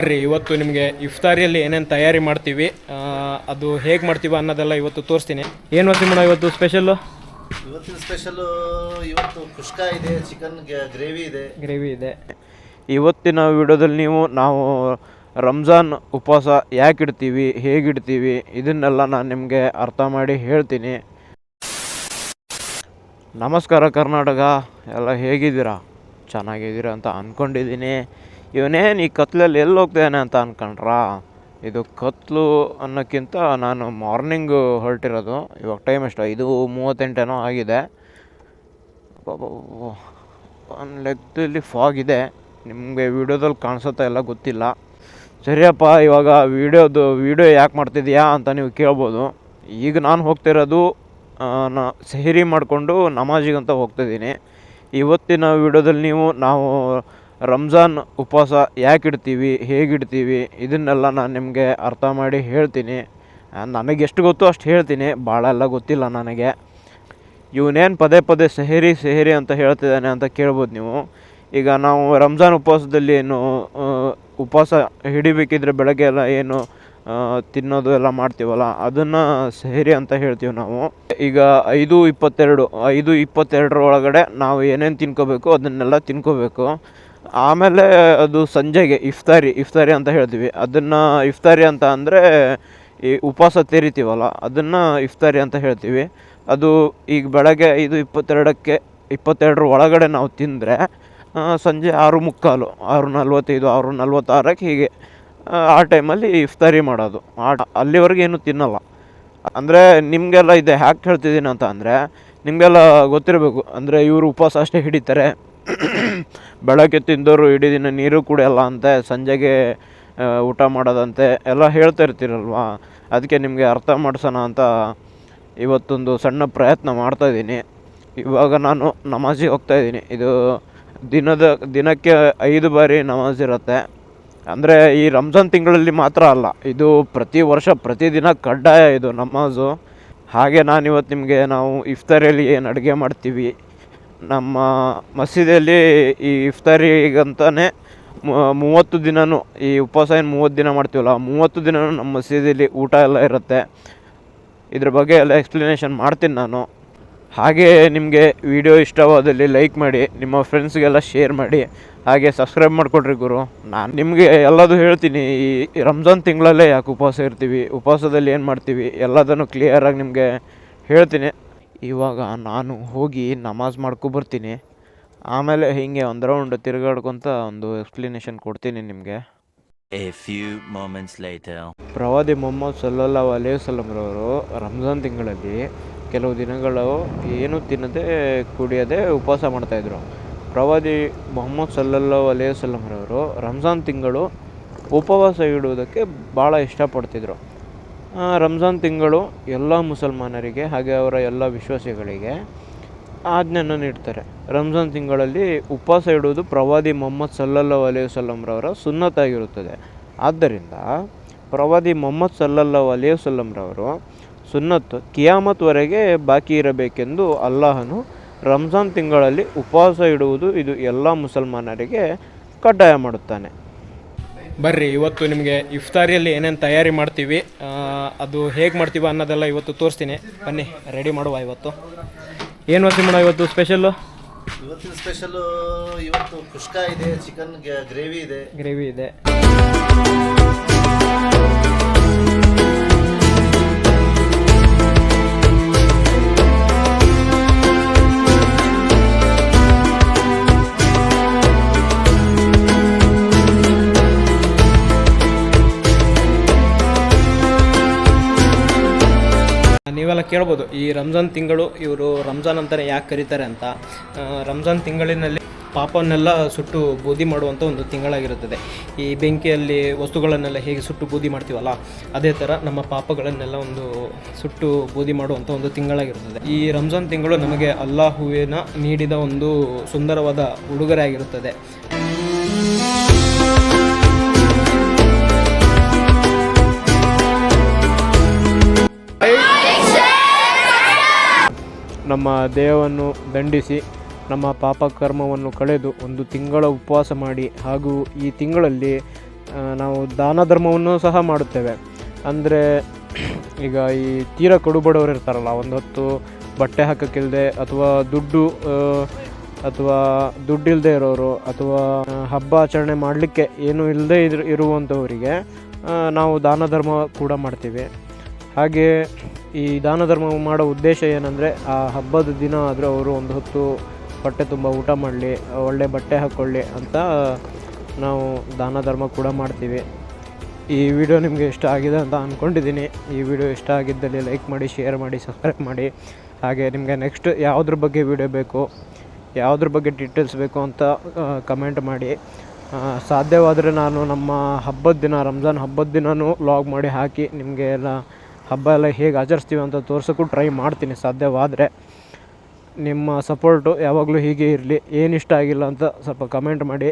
ಬರ್ರಿ ಇವತ್ತು ನಿಮಗೆ ಇಫ್ತಾರಿಯಲ್ಲಿ ಏನೇನು ತಯಾರಿ ಮಾಡ್ತೀವಿ ಅದು ಹೇಗೆ ಮಾಡ್ತೀವಿ ಅನ್ನೋದೆಲ್ಲ ಇವತ್ತು ತೋರಿಸ್ತೀನಿ. ಏನು ವಸಿಮಣ ಇವತ್ತು ಸ್ಪೆಷಲ್ಲು ಇವತ್ತಿನ ಸ್ಪೆಷಲು ಇವತ್ತು ಕುಷ್ಕ ಇದೆ ಚಿಕನ್ ಗ್ರೇವಿ ಇದೆ. ಗ್ರೇವಿ ಇದೆ. ಇವತ್ತಿನ ವಿಡಿಯೋದಲ್ಲಿ ನೀವು ನಾವು ರಂಜಾನ್ ಉಪವಾಸ ಯಾಕೆ ಇಡ್ತೀವಿ ಹೇಗಿಡ್ತೀವಿ ಇದನ್ನೆಲ್ಲ ನಾನು ನಿಮಗೆ ಅರ್ಥ ಮಾಡಿ ಹೇಳ್ತೀನಿ. ನಮಸ್ಕಾರ ಕರ್ನಾಟಕ ಎಲ್ಲ ಹೇಗಿದ್ದೀರಾ? ಚೆನ್ನಾಗಿದ್ದೀರಾ ಅಂತ ಅಂದ್ಕೊಂಡಿದ್ದೀನಿ ಇವನೇನು ಈ ಕತ್ಲಲ್ಲಿ ಎಲ್ಲಿ ಹೋಗ್ತಾನೆ ಅಂತ ಅನ್ಕೊಂಡ್ರಾ? ಇದು ಕತ್ಲು ಅನ್ನೋಕ್ಕಿಂತ ನಾನು ಮಾರ್ನಿಂಗು ಹೊರಟಿರೋದು. ಇವಾಗ ಟೈಮ್ ಎಷ್ಟು? ಐದು ಮೂವತ್ತೆಂಟೇನೋ ಆಗಿದೆ. ಒಂದು ಲೆಕ್ಕದಲ್ಲಿ ಫಾಗ್ ಇದೆ. ನಿಮಗೆ ವಿಡಿಯೋದಲ್ಲಿ ಕಾಣಿಸುತ್ತಾ ಎಲ್ಲ ಗೊತ್ತಿಲ್ಲ. ಸರಿಯಪ್ಪ, ಇವಾಗ ವೀಡಿಯೋದು, ವಿಡಿಯೋ ಯಾಕೆ ಮಾಡ್ತಿದ್ಯಾ ಅಂತ ನೀವು ಕೇಳ್ಬೋದು. ಈಗ ನಾನು ಹೋಗ್ತಿರೋದು ನ, ಸೆಹರಿ ಮಾಡಿಕೊಂಡು ನಮಾಜಿಗಂತ ಹೋಗ್ತಿದ್ದೀನಿ. ಇವತ್ತಿನ ವಿಡಿಯೋದಲ್ಲಿ ನೀವು ನಾವು ರಂಜಾನ್ ಉಪವಾಸ ಯಾಕೆ ಇಡ್ತೀವಿ ಹೇಗಿಡ್ತೀವಿ ಇದನ್ನೆಲ್ಲ ನಾನು ನಿಮಗೆ ಅರ್ಥ ಮಾಡಿ ಹೇಳ್ತೀನಿ. ನನಗೆ ಎಷ್ಟು ಗೊತ್ತು ಅಷ್ಟು ಹೇಳ್ತೀನಿ. ಭಾಳ ಎಲ್ಲ ಗೊತ್ತಿಲ್ಲ ನನಗೆ. ಇವನೇನು ಪದೇ ಪದೇ ಸೆಹರಿ ಸೆಹರಿ ಅಂತ ಹೇಳ್ತಿದ್ದಾನೆ ಅಂತ ಕೇಳ್ಬೋದು ನೀವು. ಈಗ ನಾವು ರಂಜಾನ್ ಉಪವಾಸದಲ್ಲಿ ಏನು ಉಪವಾಸ ಹಿಡಿಬೇಕಿದ್ರೆ ಬೆಳಗ್ಗೆ ಎಲ್ಲ ಏನು ತಿನ್ನೋದು ಎಲ್ಲ ಮಾಡ್ತೀವಲ್ಲ, ಅದನ್ನು ಸೆಹರಿ ಅಂತ ಹೇಳ್ತೀವಿ ನಾವು. ಈಗ ಐದು ಇಪ್ಪತ್ತೆರಡು, ಐದು ಇಪ್ಪತ್ತೆರಡರ ಒಳಗಡೆ ನಾವು ಏನೇನು ತಿನ್ಕೋಬೇಕು, ಅದನ್ನೆಲ್ಲ ತಿನ್ಕೋಬೇಕು. ಆಮೇಲೆ ಅದು ಸಂಜೆಗೆ ಇಫ್ತಾರಿ ಇಫ್ತಾರಿ ಅಂತ ಹೇಳ್ತೀವಿ. ಅದನ್ನು ಇಫ್ತಾರಿ ಅಂತ ಅಂದರೆ ಈ ಉಪವಾಸ ತೆರಿತೀವಲ್ಲ ಅದನ್ನು ಇಫ್ತಾರಿ ಅಂತ ಹೇಳ್ತೀವಿ. ಅದು ಈಗ ಬೆಳಗ್ಗೆ ಐದು ಇಪ್ಪತ್ತೆರಡಕ್ಕೆ ಇಪ್ಪತ್ತೆರಡರ ಒಳಗಡೆ ನಾವು ತಿಂದರೆ ಸಂಜೆ ಆರು ಮುಕ್ಕಾಲು ಆರು ನಲ್ವತ್ತೈದು ಆರು ನಲ್ವತ್ತಾರಕ್ಕೆ ಹೀಗೆ ಆ, ಟೈಮಲ್ಲಿ ಇಫ್ತಾರಿ ಮಾಡೋದು. ಆ ಅಲ್ಲಿವರೆಗೆ ಏನು ತಿನ್ನಲ್ಲ. ಅಂದರೆ ನಿಮಗೆಲ್ಲ ಇದೆ ಹ್ಯಾಕ್ ಹೇಳ್ತಿದ್ದೀನಿ ಅಂತ ಅಂದರೆ ನಿಮಗೆಲ್ಲ ಗೊತ್ತಿರಬೇಕು. ಅಂದರೆ ಇವರು ಉಪವಾಸ ಅಷ್ಟೇ ಹಿಡಿತಾರೆ. ಬೆಳಗ್ಗೆ ತಿಂದವರು ಇಡೀ ದಿನ ನೀರು ಕುಡಿಯಲ್ಲ ಅಂತೆ, ಸಂಜೆಗೆ ಊಟ ಮಾಡೋದಂತೆ ಎಲ್ಲ ಹೇಳ್ತಾ ಇರ್ತೀರಲ್ವಾ? ಅದಕ್ಕೆ ನಿಮಗೆ ಅರ್ಥ ಮಾಡಿಸೋಣ ಅಂತ ಇವತ್ತೊಂದು ಸಣ್ಣ ಪ್ರಯತ್ನ ಮಾಡ್ತಾಯಿದ್ದೀನಿ ಇವಾಗ ನಾನು ನಮಾಜಿಗೆ ಹೋಗ್ತಾಯಿದ್ದೀನಿ ಇದು ದಿನದ, ದಿನಕ್ಕೆ ಐದು ಬಾರಿ ನಮಾಜ್ ಇರುತ್ತೆ. ಅಂದರೆ ಈ ರಂಜಾನ್ ತಿಂಗಳಲ್ಲಿ ಮಾತ್ರ ಅಲ್ಲ, ಇದು ಪ್ರತಿ ವರ್ಷ ಪ್ರತಿದಿನ ಕಡ್ಡಾಯ ಇದು ನಮಾಜು. ಹಾಗೆ ನಾನು ಇವತ್ತು ನಿಮಗೆ ನಾವು ಇಫ್ತಾರಿಯಲ್ಲಿ ಏನು ಅಡುಗೆ ಮಾಡ್ತೀವಿ? ನಮ್ಮ ಮಸೀದಿಯಲ್ಲಿ ಈ ಇಫ್ತಾರಿಗಂತಾನೆ ಮು- ಮೂವತ್ತು ದಿನವೂ ಈ ಉಪವಾಸ ಏನು ಮೂವತ್ತು ದಿನ ಮಾಡ್ತೀವಲ್ಲ, ಆ ಮೂವತ್ತು ದಿನವೂ ನಮ್ಮ ಮಸೀದಿಯಲ್ಲಿ ಊಟ ಎಲ್ಲ ಇರುತ್ತೆ. ಇದ್ರ ಬಗ್ಗೆ ಎಲ್ಲ ಎಕ್ಸ್ಪ್ಲನೇಷನ್ ಮಾಡ್ತೀನಿ ನಾನು. ಹಾಗೆ ನಿಮಗೆ ವಿಡಿಯೋ ಇಷ್ಟವಾದಲ್ಲಿ ಲೈಕ್ ಮಾಡಿ, ನಿಮ್ಮ ಫ್ರೆಂಡ್ಸ್ಗೆಲ್ಲ ಶೇರ್ ಮಾಡಿ, ಹಾಗೆ ಸಬ್ಸ್ಕ್ರೈಬ್ ಮಾಡಿಕೊಡ್ರಿ ಗುರು. ನಾನು ನಿಮಗೆ ಎಲ್ಲದೂ ಹೇಳ್ತೀನಿ, ಈ ರಂಜಾನ್ ತಿಂಗಳಲ್ಲೇ ಯಾಕೆ ಉಪವಾಸ ಇರ್ತೀವಿ, ಉಪವಾಸದಲ್ಲಿ ಏನು ಮಾಡ್ತೀವಿ, ಎಲ್ಲದನ್ನು ಕ್ಲಿಯರಾಗಿ ನಿಮಗೆ ಹೇಳ್ತೀನಿ. ಇವಾಗ ನಾನು ಹೋಗಿ ನಮಾಜ್ ಮಾಡ್ಕೊಬರ್ತೀನಿ ಆಮೇಲೆ ಹೀಗೆ ಒಂದು ರೌಂಡ್ ತಿರುಗಾಡ್ಕೊತ ಒಂದು ಎಕ್ಸ್ಪ್ಲನೇಷನ್ ಕೊಡ್ತೀನಿ ನಿಮಗೆ. A few moments later. ಪ್ರವಾದಿ ಮೊಹಮ್ಮದ್ ಸಲ್ಲಲ್ಲಾಹು ಅಲೈಹಿ ವಸಲ್ಲಂರವರು ರಂಜಾನ್ ತಿಂಗಳಲ್ಲಿ ಕೆಲವು ದಿನಗಳು ಏನು ತಿನ್ನದೆ ಕುಡಿಯದೆ ಉಪವಾಸ ಮಾಡ್ತಾಯಿದ್ರು ಪ್ರವಾದಿ ಮೊಹಮ್ಮದ್ ಸಲ್ಲಲ್ಲಾಹು ಅಲೈಹಿ ವಸಲ್ಲಂರವರು ರಂಜಾನ್ ತಿಂಗಳು ಉಪವಾಸ ಇಡುವುದಕ್ಕೆ ಭಾಳ ಇಷ್ಟಪಡ್ತಿದ್ರು. ರಂಜಾನ್ ತಿಂಗಳು ಎಲ್ಲ ಮುಸಲ್ಮಾನರಿಗೆ ಹಾಗೆ ಅವರ ಎಲ್ಲ ವಿಶ್ವಾಸಿಗಳಿಗೆ ಆಜ್ಞೆಯನ್ನು ನೀಡ್ತಾರೆ. ರಂಜಾನ್ ತಿಂಗಳಲ್ಲಿ ಉಪವಾಸ ಇಡುವುದು ಪ್ರವಾದಿ ಮೊಹಮ್ಮದ್ ಸಲ್ಲಲ್ಲಾಹು ಅಲೈಹಿ ವಸಲ್ಲಂರವರ ಸುನ್ನತ್ತಾಗಿರುತ್ತದೆ. ಆದ್ದರಿಂದ ಪ್ರವಾದಿ ಮೊಹಮ್ಮದ್ ಸಲ್ಲಲ್ಲಾಹು ಅಲೈಹಿ ವಸಲ್ಲಂರವರು ಸುನ್ನತ್ತು ಕಿಯಾಮತ್ವರೆಗೆ ಬಾಕಿ ಇರಬೇಕೆಂದು ಅಲ್ಲಾಹನು ರಂಜಾನ್ ತಿಂಗಳಲ್ಲಿ ಉಪವಾಸ ಇಡುವುದು ಇದು ಎಲ್ಲ ಮುಸಲ್ಮಾನರಿಗೆ ಕಡ್ಡಾಯ ಮಾಡುತ್ತಾನೆ. ಬರ್ರಿ ಇವತ್ತು ನಿಮಗೆ ಇಫ್ತಾರಿಯಲ್ಲಿ ಏನೇನು ತಯಾರಿ ಮಾಡ್ತೀವಿ ಅದು ಹೇಗೆ ಮಾಡ್ತೀವಿ ಅನ್ನೋದೆಲ್ಲ ಇವತ್ತು ತೋರಿಸ್ತೀನಿ. ಬನ್ನಿ ರೆಡಿ ಮಾಡುವ ಇವತ್ತು. ಏನು ಮಾಡ್ತೀವಿ ಮೇಡಮ್ ಇವತ್ತು ಸ್ಪೆಷಲ್ಲು ಇವತ್ತಿನ ಸ್ಪೆಷಲ್ಲು ಇವತ್ತು ಕುಷ್ಕ ಇದೆ ಚಿಕನ್ ಗ್ರೇವಿ ಇದೆ. ಗ್ರೇವಿ ಇದೆ. ನೀವೆಲ್ಲ ಕೇಳ್ಬೋದು, ಈ ರಂಜಾನ್ ತಿಂಗಳು ಇವರು ರಂಜಾನ್ ಅಂತಾನೆ ಯಾಕೆ ಕರೀತಾರೆ ಅಂತ. ರಂಜಾನ್ ತಿಂಗಳಿನಲ್ಲಿ ಪಾಪವನ್ನೆಲ್ಲ ಸುಟ್ಟು ಬೂದಿ ಮಾಡುವಂಥ ಒಂದು ತಿಂಗಳಾಗಿರುತ್ತದೆ. ಈ ಬೆಂಕಿಯಲ್ಲಿ ವಸ್ತುಗಳನ್ನೆಲ್ಲ ಹೇಗೆ ಸುಟ್ಟು ಬೂದಿ ಮಾಡ್ತೀವಲ್ಲ, ಅದೇ ಥರ ನಮ್ಮ ಪಾಪಗಳನ್ನೆಲ್ಲ ಒಂದು ಸುಟ್ಟು ಬೂದಿ ಮಾಡುವಂಥ ಒಂದು ತಿಂಗಳಾಗಿರುತ್ತದೆ. ಈ ರಂಜಾನ್ ತಿಂಗಳು ನಮಗೆ ಅಲ್ಲಾಹುವಿನ ನೀಡಿದ ಒಂದು ಸುಂದರವಾದ ಉಡುಗೊರೆ ಆಗಿರುತ್ತದೆ ನಮ್ಮ ದೇಹವನ್ನು ದಂಡಿಸಿ ನಮ್ಮ ಪಾಪ ಕರ್ಮವನ್ನು ಕಳೆದು ಒಂದು ತಿಂಗಳ ಉಪವಾಸ ಮಾಡಿ ಹಾಗೂ ಈ ತಿಂಗಳಲ್ಲಿ ನಾವು ದಾನ ಧರ್ಮವನ್ನು ಸಹ ಮಾಡುತ್ತೇವೆ. ಅಂದರೆ, ಈಗ ಈ ತೀರ ಕಡುಬಡವರು ಇರ್ತಾರಲ್ಲ, ಒಂದು ಹೊತ್ತು ಬಟ್ಟೆ ಹಾಕೋಕ್ಕಿಲ್ಲದೆ ಅಥವಾ ದುಡ್ಡು ಅಥವಾ ದುಡ್ಡಿಲ್ಲದೆ ಇರೋರು ಅಥವಾ ಹಬ್ಬ ಆಚರಣೆ ಮಾಡಲಿಕ್ಕೆ ಏನೂ ಇಲ್ಲದೆ ಇರುವಂಥವರಿಗೆ ನಾವು ದಾನ ಧರ್ಮ ಕೂಡ ಮಾಡ್ತೀವಿ. ಹಾಗೆ ಈ ದಾನ ಧರ್ಮ ಮಾಡೋ ಉದ್ದೇಶ ಏನಂದರೆ, ಆ ಹಬ್ಬದ ದಿನ ಆದರೆ ಅವರು ಒಂದು ಹೊತ್ತು ಬಟ್ಟೆ ತುಂಬ ಊಟ ಮಾಡಲಿ, ಒಳ್ಳೆ ಬಟ್ಟೆ ಹಾಕ್ಕೊಳ್ಳಿ ಅಂತ ನಾವು ದಾನ ಧರ್ಮ ಕೂಡ ಮಾಡ್ತೀವಿ. ಈ ವಿಡಿಯೋ ನಿಮಗೆ ಇಷ್ಟ ಆಗಿದೆ ಅಂತ ಅಂದ್ಕೊಂಡಿದ್ದೀನಿ ಈ ವಿಡಿಯೋ ಇಷ್ಟ ಆಗಿದ್ದಲ್ಲಿ ಲೈಕ್ ಮಾಡಿ, ಶೇರ್ ಮಾಡಿ, ಸಬ್ಸ್ಕ್ರೈಬ್ ಮಾಡಿ. ಹಾಗೆ ನಿಮಗೆ ನೆಕ್ಸ್ಟ್ ಯಾವುದ್ರ ಬಗ್ಗೆ ವಿಡಿಯೋ ಬೇಕು, ಯಾವುದ್ರ ಬಗ್ಗೆ ಡೀಟೇಲ್ಸ್ ಬೇಕು ಅಂತ ಕಮೆಂಟ್ ಮಾಡಿ. ಸಾಧ್ಯವಾದರೆ ನಾನು ನಮ್ಮ ಹಬ್ಬದ ದಿನ, ರಂಜಾನ್ ಹಬ್ಬದ ದಿನವೂ ಲಾಗ್ ಮಾಡಿ ಹಾಕಿ ನಿಮಗೆ ಎಲ್ಲ ಹಬ್ಬ ಎಲ್ಲ ಹೇಗೆ ಆಚರಿಸ್ತೀವಿ ಅಂತ ತೋರ್ಸೋಕ್ಕೂ ಟ್ರೈ ಮಾಡ್ತೀನಿ ಸಾಧ್ಯವಾದರೆ. ನಿಮ್ಮ ಸಪೋರ್ಟು ಯಾವಾಗಲೂ ಹೀಗೆ ಇರಲಿ. ಏನು ಇಷ್ಟ ಆಗಿಲ್ಲ ಅಂತ ಸ್ವಲ್ಪ ಕಮೆಂಟ್ ಮಾಡಿ.